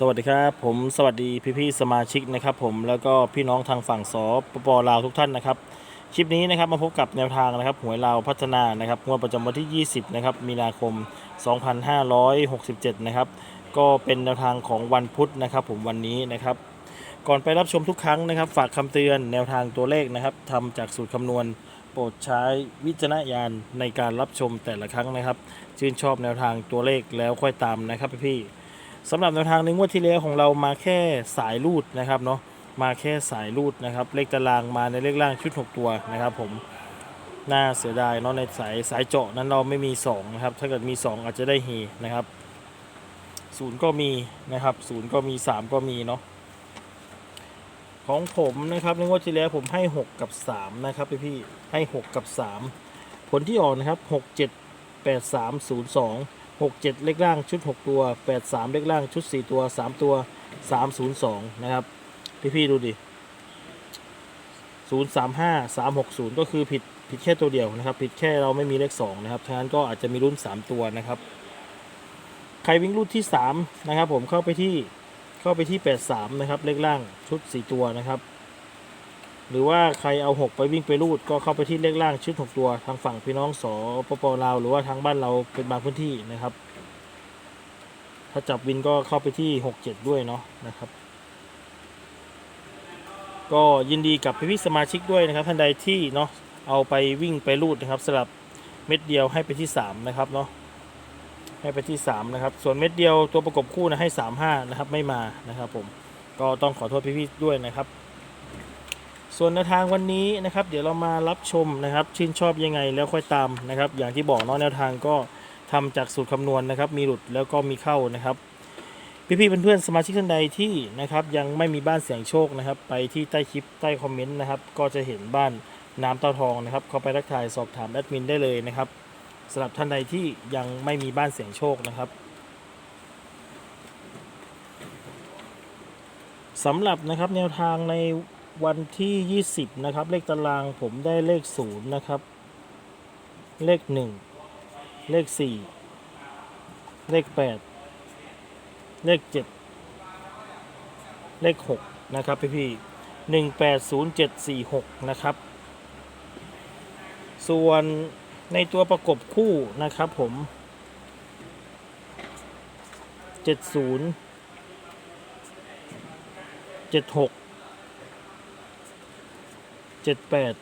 สวัสดีครับผมสวัสดีพี่ๆสมาชิกนะครับผมแล้วก็พี่น้องทางฝั่งสปปลาวทุกท่านนะครับคลิปนี้นะครับมาพบกับแนวทางนะครับหวยลาวพัฒนานะครับงวดประจำวันที่ 20นะครับมีนาคม 2567นะครับก็เป็นแนวทางของวันพุธนะครับผมวันนี้นะครับก่อนไปรับชมทุกครั้งนะครับ ฝากคำเตือนแนวทางตัวเลขนะครับทำจากสูตรคำนวณโปรดใช้วิจารณญาณในการรับชมแต่ละครั้งนะครับ ชื่นชอบแนวทางตัวเลขแล้วค่อยตามนะครับพี่ๆ สำหรับแนวทางในงวดที่แล้วของเรามาแค่สายรูดนะครับเนาะมาแค่สายรูดนะครับ เลขตารางมาในเลขล่างชุด 6 ตัวนะครับ ผมน่าเสียดายเนาะในสายสายเจาะนั้นเราไม่มี2นะครับถ้าเกิดมี 2 อาจจะได้เฮนะครับศูนย์ก็มีนะครับศูนย์ก็มี 3 ก็มีเนาะของผมนะครับในงวดที่แล้วผมให้ 6 กับ 3 นะครับพี่พี่ให้ 6 กับ 3 ผลที่ออกนะครับ 6 7 8 3 0 2 6 7 เลขล่างชุด 6 ตัว 8 3 เลขล่างชุด 4 ตัว 3 ตัว 302 นะครับ พี่ๆดูดิ 035 360 ก็คือผิดผิดแค่ตัวเดียวนะครับ ผิดแค่เราไม่มีเลข 2 นะครับฉะนั้นก็อาจจะมีรุ่น 3 ตัวนะครับ ใครวิ่งรุ่นที่ 3 นะครับ ผมเข้าไปที่เข้าไปที่ 83 นะครับ เลขล่างชุด 4 ตัวนะครับ หรือว่าใครเอา 6 ไปวิ่งไปรูดก็เข้าไปที่เลขล่างชุด 6 ตัวทางฝั่งพี่น้องสปปลาวหรือว่าทางบ้านเราเป็นบางพื้นที่นะครับ ถ้าจับวินก็เข้าไปที่ 6 7 ด้วยเนาะนะครับ ก็ยินดีกับพี่ๆสมาชิกด้วยนะครับท่านใดที่เนาะเอาไปวิ่งไปรูดนะครับสลับเม็ดเดียวให้ไปที่ 3 นะครับเนาะให้ไปที่ 3 นะครับ ส่วนเม็ดเดียวตัวประกบคู่นะให้ 35 นะครับ ไม่มานะครับผมก็ต้องขอโทษพี่ๆด้วยนะครับ ส่วนในวทางวันนี้นะครับ เดี๋ยวเรามารับชมนะครับ ชื่นชอบยังไงแล้วค่อยตามนะครับ อย่างที่บอกเนาะแนวทางก็ทำจากสูตรคำนวณนะครับ มีหลุดแล้วก็มีเข้านะครับพี่ๆเพื่อนๆสมาชิกท่านใดที่นะครับ ยังไม่มีบ้านเสียงโชคนะครับ ไปที่ใต้คลิปใต้คอมเมนต์นะครับ ก็จะเห็นบ้านน้ำเตาทองนะครับ เข้าไปทักทายสอบถามแอดมินได้เลยนะครับสำหรับท่านใดที่ยังไม่มีบ้านเสียงโชคนะครับสำหรับนะครับแนวทางใน วันที่ 20 นะครับ เลขตารางผมได้เลข 0 นะครับ เลข 1 เลข 4 เลข 8 เลข 7 เลข 6 นะครับพี่พี่1 8 0 7 4 6 นะครับ ส่วนในตัวประกบคู่นะครับผม 70 76 เจ็ดแปด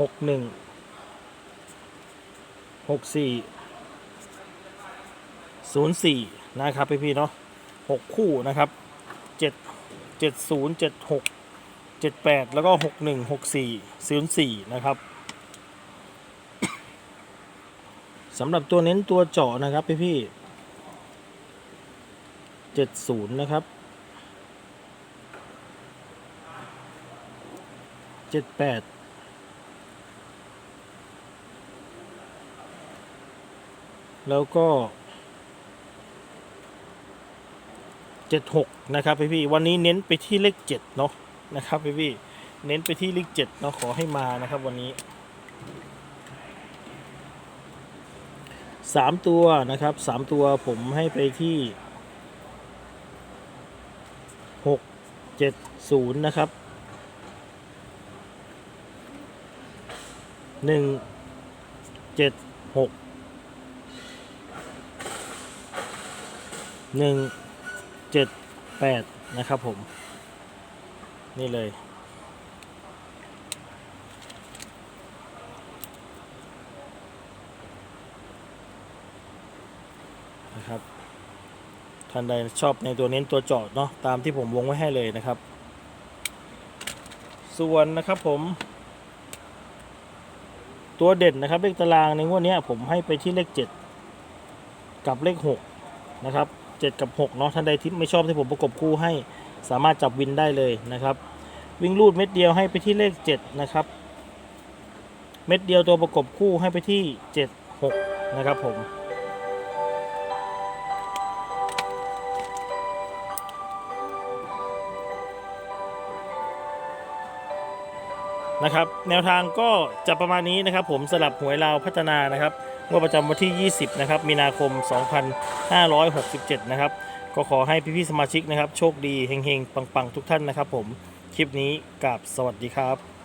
หกหนึ่งหกสี่ศูนย์สี่นะครับพี่พี่เนาะหกคู่นะครับเจ็ดเจ็ดศูนย์เจ็ดหกเจ็ดแปดแล้วก็หกหนึ่งหกสี่ศูนย์สี่นะครับสำหรับตัวเน้นตัวเจาะนะครับพี่พี่เจ็ดศูนย์นะครับ เจ็ดแปดแล้วก็เจ็ดหกนะครับพี่พี่วันนี้เน้นไปที่เลขเจ็ดเนาะนะครับพี่พี่เน้นไปที่เลขเจ็ดเนาะขอให้มานะครับวันนี้สามตัวนะครับสามตัวผมให้ไปที่หกเจ็ดศูนย์นะครับ หนึ่งเจ็ดหกหนึ่งเจ็ดแปดนะครับผม นี่เลย นะครับท่านใดชอบในตัวเน้นตัวเจาะเนาะตามที่ผมวงไว้ให้เลยนะครับ ส่วนนะครับผม ตัวเด่นนะครับเลขตารางในงวดนี้ผมให้ไปที่เลข 7 กับเลข6นะครับ7 กับ 6 เนาะท่านใดที่ไม่ชอบที่ผมประกบคู่ให้สามารถจับวินได้เลยนะครับ วิ่งรูดเม็ดเดียวให้ไปที่เลข 7 นะครับ เม็ดเดียวตัวประกบคู่ให้ไปที่ 7 6 นะครับผม นะครับ แนวทางก็จะประมาณนี้นะครับ ผมสลับหวยลาวพัฒนานะครับงวดประจำวันที่ 20 นะครับ มีนาคม 2567 นะครับ ก็ขอให้พี่ๆสมาชิกนะครับ โชคดีเฮงๆ ปังๆ ทุกท่านนะครับ ผม คลิปนี้กับสวัสดีครับ